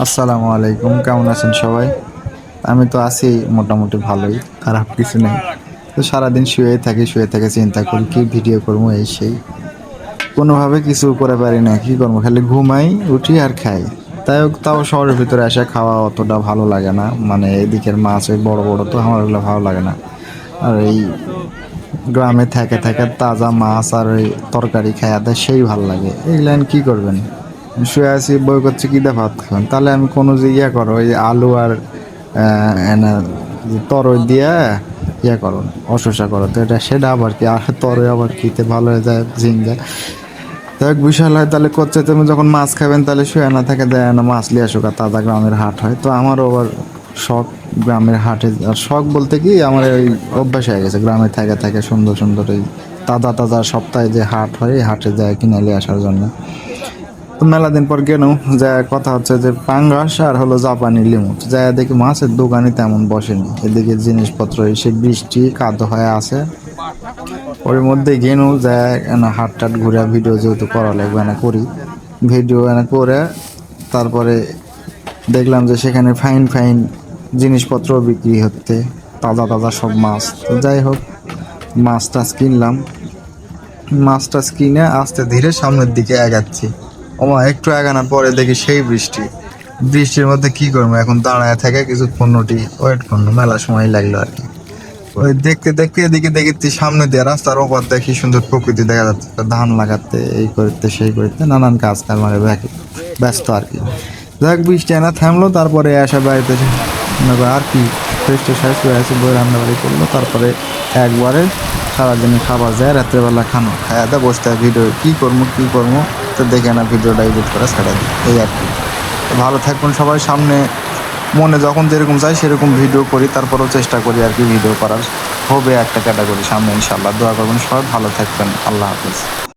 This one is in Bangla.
আসসালামু আলাইকুম, কেমন আছেন সবাই? আমি তো আছি মোটামুটি ভালোই, খারাপ কিছু নেই। তো সারাদিন শুয়ে থাকি, শুয়ে থাকে চিন্তা করি, কি ভিডিও করব এই সেই। কোনোভাবে কিছু করে পারি না, কি করব? খালি ঘুমাই, উঠি আর খাই। তাই তাও শহরের ভিতরে এসে খাওয়া অতটা ভালো লাগে না। মানে এদিকের মাছ, ওই বড় বড় তো আমার ওগুলো ভালো লাগে না। আর এই গ্রামে থেকে থেকে তাজা মাছ আর ওই তরকারি খাওয়া দেয়, সেই ভালো লাগে। এগুলো কি করবেন? শুয়ে আছি, বই করছে কি ভাত খাবেন তাহলে আমি কোনো যে ইয়ে করো ওই আলু আর তরই দিয়ে ইয়ে করো অশোষা করো। তো এটা সেটা আবার কি? আর তরই আবার খেতে ভালো হয়ে যায়, ঝিঙ্গা। এক বিশাল হয়, তাহলে করছে, তুমি যখন মাছ খাবেন, তাহলে শুয়ে না থাকে, দেয় না মাছ লিয়ে আসুক, আর তাজা গ্রামের হাট হয়। তো আমারও আবার শখ গ্রামের হাটে, আর শখ বলতে কি, আমার ওই অভ্যাস হয়ে গেছে, গ্রামে থেকে থেকে সুন্দর সুন্দর এই তাজা তাজা সপ্তাহে যে হাট হয়, এই হাটে যায় কিনে নিয়ে আসার জন্য। তো মেলা দিন পর গেল যা কথা হচ্ছে যে পাঙ্গাস আর হলো জাপানি লিমুট যা দেখি মাছের দোকানে তেমন বসেনি। এদিকে জিনিসপত্র এসে বৃষ্টি, কাদো হয়ে আছে। ওর মধ্যে গেনু, যা এনা হাট টাট ঘুরে ভিডিও যেহেতু করা লাগবে না করি, ভিডিও এনা করে তারপরে দেখলাম যে সেখানে ফাইন ফাইন জিনিসপত্র বিক্রি হচ্ছে, তাজা তাজা সব মাছ। তো যাই হোক, মাছ টাছ কিনলাম। মাছ টাছ কিনে আস্তে ধীরে সামনের দিকে এগাচ্ছি। ওমা, একটু এগানোর পরে দেখি সেই বৃষ্টি। বৃষ্টির মধ্যে কি করব? এখন দাঁড়ায় থাকে কিছু পণ্যটি ওয়েট করল মেলা সময় লাগল আর কি। ওই দেখতে দেখতে এদিকে দেখেছি সামনে দিয়ে রাস্তার ওপর দেখি সুন্দর প্রকৃতি দেখা যাচ্ছে। ধান লাগাতে, এই করতে, সেই করতে, নানান কাজ ব্যাক- ব্যস্ত আর কি। যাক, বৃষ্টি না থামলো, তারপরে আসা বাড়িতে আর কি ফ্রেশ শেষ হয়ে আছে বই রান্নাবাড়ি করল, তারপরে একবারে সারাদিনে খাবার যায়, রাত্রেবেলা খানো দাওয়া বসতে ভিডিও কী করব কী করব। তো দেখে না, ভিডিওটা এডিট করে ছাড়া দিই। এই আর কি। ভালো থাকবেন সবাই, সামনে মনে যখন যেরকম চাই সেরকম ভিডিও করি, তারপরেও চেষ্টা করি আর কি ভিডিও করার। হবে একটা ক্যাটাগরি সামনে ইনশাল্লাহ দোয়া করবেন সবাই, ভালো থাকবেন। আল্লাহ হাফিজ।